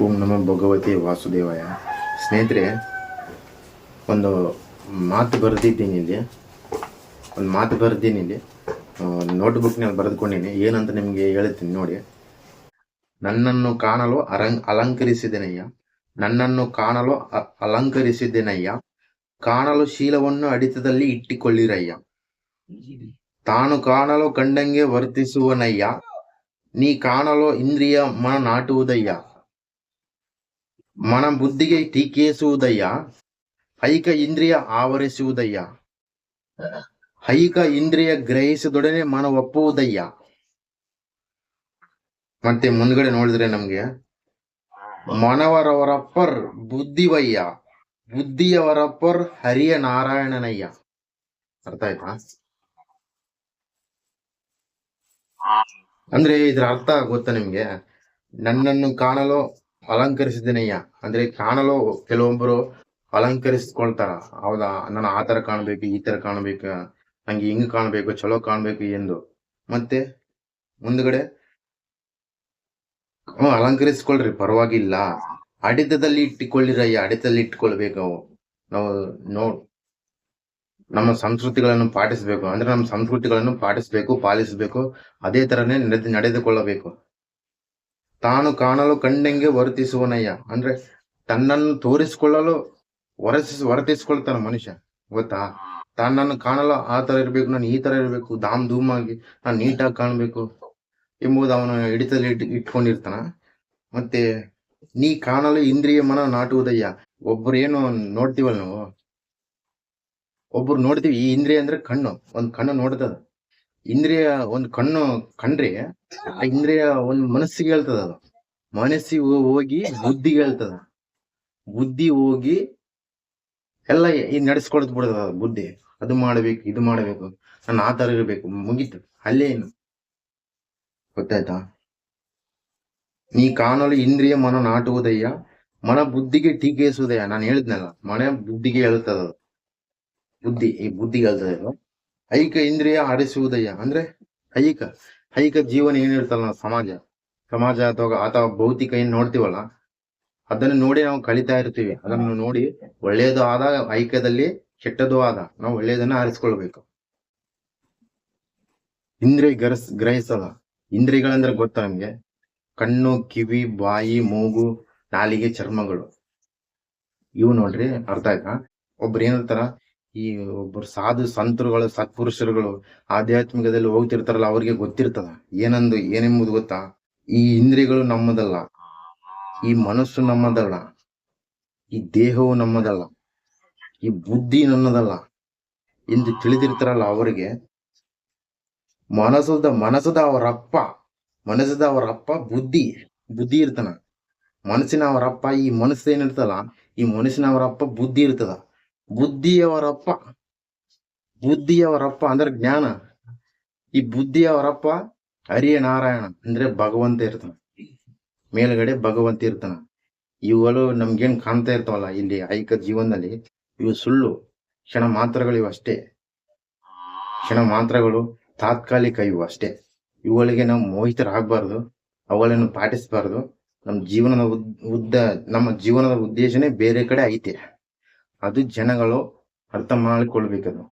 ಓಂ ನಮ ಭಗವತಿ ವಾಸುದೇವಾಯ. ಸ್ನೇಹಿತರೆ, ಒಂದು ಮಾತು ಬರೆದಿದ್ದೀನಿ ಇಲ್ಲಿ. ಒಂದು ಮಾತು ಬರೆದಿದ್ದೀನಿ ಇಲ್ಲಿ. ನೋಟ್ಬುಕ್ನಲ್ಲಿ ಬರೆದುಕೊಂಡಿನಿ. ಏನಂತ ನಿಮಗೆ ಹೇಳ್ತೀನಿ ನೋಡಿ. ನನ್ನನ್ನು ಕಾಣಲು ಅರಂಗ್ ಅಲಂಕರಿಸಿದೆನಯ್ಯ. ನನ್ನನ್ನು ಕಾಣಲು ಅಲಂಕರಿಸಿದೆನಯ್ಯ. ಕಾಣಲು ಶೀಲವನ್ನು ಅಡಿತದಲ್ಲಿ ಇಟ್ಟಿಕೊಳ್ಳಿರಯ್ಯ. ತಾನು ಕಾಣಲು ಕಂಡಂಗೆ ವರ್ತಿಸುವನಯ್ಯ. ನೀ ಕಾಣಲು ಇಂದ್ರಿಯ ಮನ ನಾಟುವುದಯ್ಯ ಮನ ಬುದ್ಧಿಗೆ ಟೀಕಿಸುವುದಯ್ಯ, ಐಕ ಇಂದ್ರಿಯ ಆವರಿಸುವುದಯ್ಯ. ಐಕ ಇಂದ್ರಿಯ ಗ್ರಹಿಸಿದೊಡನೆ ಮನ ಒಪ್ಪುವುದಯ್ಯ. ಮತ್ತೆ ಮುಂದ್ಗಡೆ ನೋಡಿದ್ರೆ ನಮ್ಗೆ, ಮನವರವರಪ್ಪರ್ ಬುದ್ಧಿವಯ್ಯ, ಬುದ್ಧಿಯವರಪ್ಪರ್ ಹರಿಯ ನಾರಾಯಣನಯ್ಯ. ಅರ್ಥ ಆಯ್ತಾ? ಅಂದ್ರೆ ಇದ್ರ ಅರ್ಥ ಗೊತ್ತಾ ನಿಮ್ಗೆ? ನನ್ನನ್ನು ಕಾಣಲು ಅಲಂಕರಿಸಿದ್ದೇನಯ್ಯ. ಅಂದ್ರೆ ಕಾಣಲು ಕೆಲವೊಬ್ಬರು ಅಲಂಕರಿಸ್ಕೊಳ್ತಾರ. ಹೌದಾ? ನಾನು ಆ ತರ ಕಾಣ್ಬೇಕು, ಈ ತರ ಕಾಣ್ಬೇಕು, ನಂಗೆ ಹಿಂಗ್ ಕಾಣ್ಬೇಕು, ಚಲೋ ಕಾಣ್ಬೇಕು ಎಂದು. ಮತ್ತೆ ಮುಂದ್ಗಡೆ, ಹ್ಮ್, ಅಲಂಕರಿಸ್ಕೊಳ್ರಿ, ಪರವಾಗಿಲ್ಲ. ಅಡಿತದಲ್ಲಿ ಇಟ್ಟುಕೊಳ್ಳಿರಯ್ಯ, ಅಡಿತದಲ್ಲಿ ಇಟ್ಕೊಳ್ಬೇಕು ಅವು. ನಾವು ನೋಡ್ ನಮ್ಮ ಸಂಸ್ಕೃತಿಗಳನ್ನು ಪಾಟಿಸ್ಬೇಕು. ಅಂದ್ರೆ ನಮ್ಮ ಸಂಸ್ಕೃತಿಗಳನ್ನು ಪಾಟಿಸ್ಬೇಕು, ಪಾಲಿಸಬೇಕು, ಅದೇ ತರನೇ ನಡೆದು, ನಡೆದುಕೊಳ್ಳಬೇಕು. ತಾನು ಕಾಣಲು ಕಂಡಂಗೆ ವರ್ತಿಸುವನಯ್ಯ. ಅಂದ್ರೆ ತನ್ನನ್ನು ತೋರಿಸಿಕೊಳ್ಳಲು ವರಸಿಸ್ ವರ್ತಿಸ್ಕೊಳ್ತಾನ ಮನುಷ್ಯ. ಗೊತ್ತಾ? ತನ್ನನ್ನು ಕಾಣಲು ಆ ತರ ಇರ್ಬೇಕು, ನಾನು ಈ ತರ ಇರ್ಬೇಕು ಧಾಮ್ ಧೂಮ್ ಆಗಿ ನಾನು ನೀಟಾಗಿ ಕಾಣ್ಬೇಕು ಎಂಬುದು ಅವನು ಹಿಡಿತದಲ್ಲಿ ಇಟ್, ಇಟ್ಕೊಂಡಿರ್ತಾನ. ಮತ್ತೆ ನೀ ಕಾಣಲು ಇಂದ್ರಿಯ ಮನ ನಾಟುವುದಯ್ಯ. ಒಬ್ರು ಏನು ನೋಡ್ತೀವಲ್ಲ ನಾವು? ಒಬ್ರು ನೋಡ್ತೀವಿ, ಈ ಇಂದ್ರಿಯ ಅಂದ್ರೆ ಕಣ್ಣು. ಒಂದ್ ಕಣ್ಣು ನೋಡ್ತದ. ಇಂದ್ರಿಯ ಒಂದು ಕಣ್ಣು ಕಂಡ್ರೆ ಆ ಇಂದ್ರಿಯ ಒಂದು ಮನಸ್ಸಿಗೆ ಹೇಳ್ತದ ಅದು. ಮನಸ್ಸಿಗೆ ಹೋಗಿ ಬುದ್ಧಿಗೆ ಹೇಳ್ತದ. ಬುದ್ಧಿ ಹೋಗಿ ಎಲ್ಲ ಈ ನಡೆಸ್ಕೊಳ್ತು ಬಿಡ್ತದ ಬುದ್ಧಿ. ಅದು ಮಾಡ್ಬೇಕು ಇದು ಮಾಡ್ಬೇಕು. ನಾನು ಆ ತರ ಇರ್ಬೇಕು. ಮುಗೀತು. ಅಲ್ಲೇ ಏನು ಗೊತ್ತಾಯ್ತಾ? ನೀ ಕಾಣಲು ಇಂದ್ರಿಯ ಮನ ನಾಟುವುದಯ್ಯ. ಮನ ಬುದ್ಧಿಗೆ ಟೀಕಿಸುವುದಯ್ಯ. ನಾನು ಹೇಳಿದ್ನಲ್ಲ ಮನೆ ಬುದ್ಧಿಗೆ ಹೇಳ್ತದ ಬುದ್ಧಿ ಈ ಬುದ್ಧಿಗೆ ಹೇಳ್ತದ ಐಕ ಇಂದ್ರಿಯ ಆರಿಸುವುದಯ್ಯ ಅಂದ್ರೆ ಐಕ ಐಕ ಜೀವನ ಏನಿರ್ತಲ್ಲ ಸಮಾಜ. ಸಮಾಜ ಅಥವಾ ಅಥವಾ ಭೌತಿಕ ಏನ್ ನೋಡ್ತೀವಲ್ಲ, ಅದನ್ನು ನೋಡಿ ನಾವು ಕಲಿತಾ ಇರ್ತೀವಿ. ಅದನ್ನು ನೋಡಿ ಒಳ್ಳೆಯದು ಆದ ಐಕ್ಯದಲ್ಲಿ ಕೆಟ್ಟದೂ ಆದ ನಾವು ಒಳ್ಳೆಯದನ್ನ ಆರಿಸ್ಕೊಳ್ಬೇಕು. ಇಂದ್ರಿಯ ಗ್ರಸ್, ಗ್ರಹಿಸಲ್ಲ. ಇಂದ್ರಿಯಗಳಂದ್ರೆ ಗೊತ್ತಾ ನಮ್ಗೆ? ಕಣ್ಣು, ಕಿವಿ, ಬಾಯಿ, ಮೂಗು, ನಾಲಿಗೆ ಚರ್ಮಗಳು. ಇವು ನೋಡ್ರಿ ಅರ್ಥ ಆಯ್ತಾ? ಒಬ್ರು ಏನಿರ್ತಾರ ಈ ಒಬ್ಬರು ಸಾಧು ಸಂತರುಗಳು, ಸತ್ಪುರುಷರುಗಳು ಆಧ್ಯಾತ್ಮಿಕದಲ್ಲಿ ಹೋಗ್ತಿರ್ತಾರಲ್ಲ, ಅವ್ರಿಗೆ ಗೊತ್ತಿರ್ತದ. ಏನಂದು, ಏನೆಂಬುದು ಗೊತ್ತಾ? ಈ ಇಂದ್ರಿಯಗಳು ನಮ್ಮದಲ್ಲ. ಈ ಮನಸ್ಸು ನಮ್ಮದಲ್ಲ. ಈ ದೇಹವು ನಮ್ಮದಲ್ಲ. ಈ ಬುದ್ಧಿ ನನ್ನದಲ್ಲ. ಎಂದು ತಿಳಿದಿರ್ತಾರಲ್ಲ ಅವರಿಗೆ, ಮನಸ್ಸದ ಮನಸ್ಸದ ಅವರಪ್ಪ ಮನಸ್ಸದ ಅವರಪ್ಪ ಬುದ್ಧಿ. ಬುದ್ಧಿ ಇರ್ತಾನ ಮನಸ್ಸಿನ ಅವರಪ್ಪ, ಈ ಮನಸ್ಸು ಏನಿರ್ತಲ್ಲ ಈ ಮನಸ್ಸಿನ ಅವರಪ್ಪ ಬುದ್ಧಿ ಇರ್ತದ. ಬುದ್ಧಿಯವರಪ್ಪ. ಬುದ್ಧಿಯವರಪ್ಪ ಅಂದ್ರೆ ಜ್ಞಾನ. ಈ ಬುದ್ಧಿಯವರಪ್ಪ ಹರಿಯ ನಾರಾಯಣ ಅಂದ್ರೆ ಭಗವಂತ ಇರ್ತಾನ. ಮೇಲ್ಗಡೆ ಭಗವಂತ ಇರ್ತಾನ. ಇವುಗಳು ನಮ್ಗೇನ್ ಕಾಣ್ತಾ ಇರ್ತಾವಲ್ಲ, ಇಲ್ಲಿ ಐಕ ಜೀವನದಲ್ಲಿ ಇವು ಸುಳ್ಳು, ಕ್ಷಣ ಮಾತ್ರಗಳು ಇವಷ್ಟೇ ಕ್ಷಣ ಮಾತ್ರಗಳು ತಾತ್ಕಾಲಿಕ ಇವು ಅಷ್ಟೇ. ಇವುಗಳಿಗೆ ನಾವು ಮೋಹಿತರಾಗಬಾರ್ದು, ಅವುಗಳನ್ನು ಪಾಟಿಸಬಾರ್ದು. ನಮ್ಮ ಜೀವನದ ಉದ್, ಉದ್ದ, ನಮ್ಮ ಜೀವನದ ಉದ್ದೇಶನೇ ಬೇರೆ ಕಡೆ ಐತೆ. ಅದು ಜನಗಳು ಅರ್ಥ ಮಾಡಿಕೊಳ್ಬೇಕದು